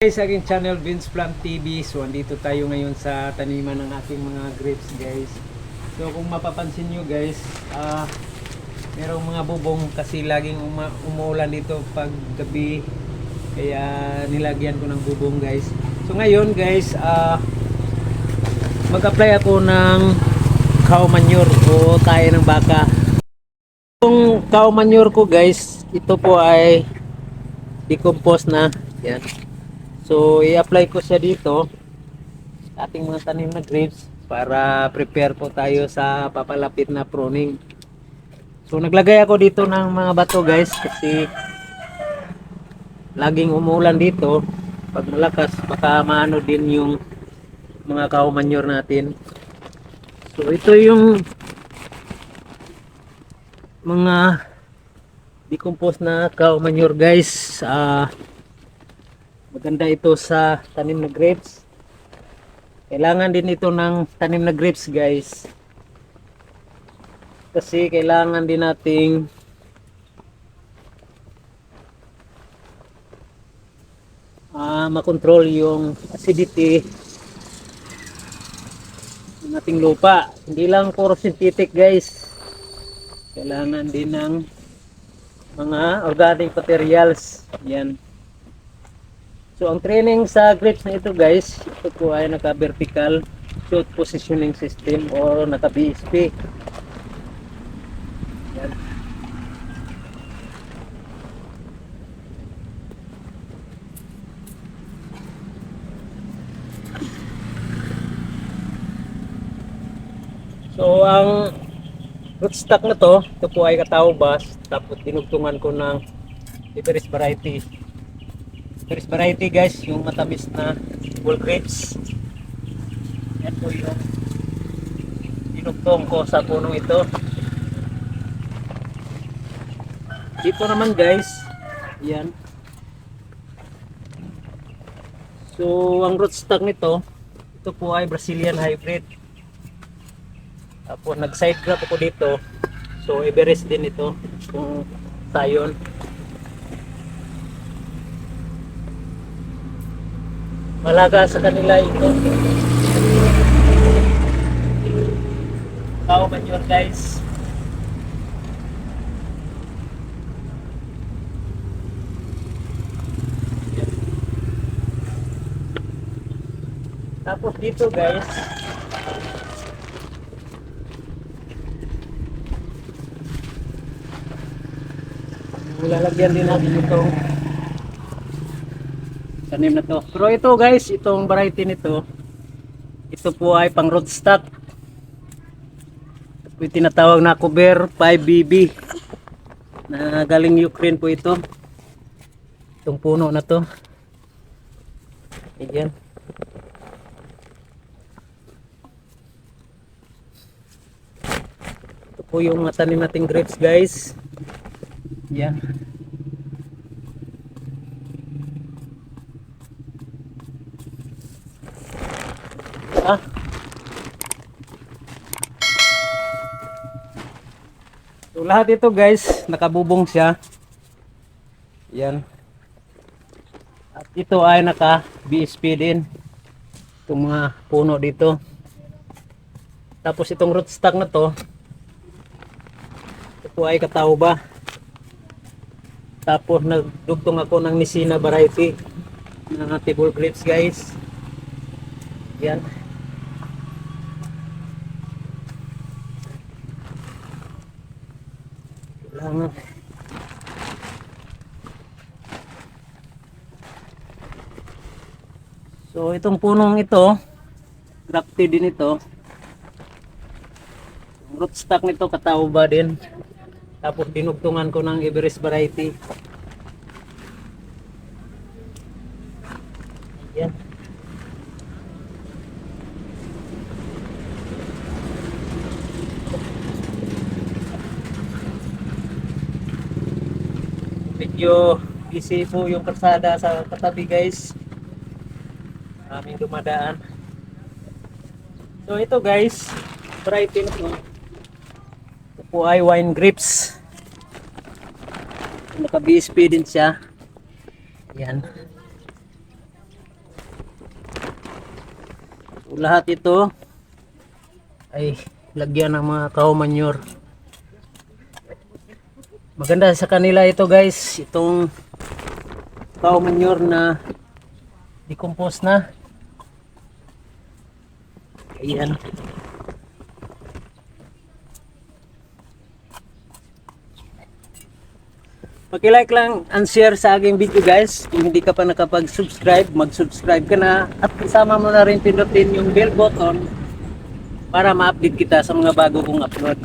Guys, aking channel Vince Plant TV. So, andito tayo ngayon sa taniman ng ating mga grapes, guys. So, kung mapapansin nyo, guys, ah merong mga bubong kasi laging uma- umuulan dito pag gabi. Kaya nilagyan ko ng bubong, guys. So, ngayon, guys, ah mag-apply ako ng cow manure o tayo ng baka. Yung cow manure ko, guys, ito po ay decompose na. Yan. So, i-apply ko siya dito sa ating mga tanim na grapes para prepare po tayo sa papalapit na pruning. So, naglagay ako dito ng mga bato guys kasi laging umulan dito. Pag malakas, baka maano din yung mga cow manure natin. So, ito yung mga decompose na cow manure guys. Ah, Maganda ito sa tanim na grapes. Kailangan din ito ng tanim na grapes, guys. Kasi kailangan din nating ah makontrol yung acidity ng ating lupa. Hindi lang puro synthetic, guys. Kailangan din ng mga organic materials. Yan. So ang training sa grapes na ito guys, ito po ay naka-vertical shoot positioning system or naka-BSP. So ang rootstock na to, ito po ay katawbas, tapos tinugtungan ko ng Everest variety First variety guys, yung matamis na bull grapes. Yan po yung dinugtong ko sa punong ito. Dito naman guys, yan. So, ang rootstock nito, ito po ay Brazilian hybrid. Tapos nag-side crop ako dito. So, Everest din ito, kung sayon. Malaga sa kanila ito. Cow manure guys. Tapos dito guys, lalagyan din natin itong tanim na to. Pero ito guys, itong variety nito, ito po ay pang rootstock. Ito po tinatawag na cover 5BB na galing Ukraine po ito. Itong puno na to. Ayan. Ito po yung tanim nating grapes guys. Yan. Ha? So lahat ito guys, nakabubong siya. Yan. At ito ay naka BSP din. Itong mga puno dito. Tapos itong rootstock na to, ito ay katauba. Tapos nagdugtong ako ng Nisina variety ng table grapes guys. Yan. Kailangan. So itong punong ito, grafted din ito. Yung rootstock nito katauba din. Tapos dinugtungan ko ng Everest variety. medyo busy po yung kalsada sa katabi guys. Aming dumadaan. So ito guys. Variety na po. Ito po ay wine grapes. Naka BSP din siya. Yan so, lahat ito ay lagyan ng mga cow manure Maganda sa kanila ito guys, itong cow manure na decompose na. Ayan. Paki-like lang and share sa aking video guys. Kung hindi ka pa nakapag-subscribe, mag-subscribe ka na at isama mo na rin pindutin yung bell button para ma-update kita sa mga bago kong upload.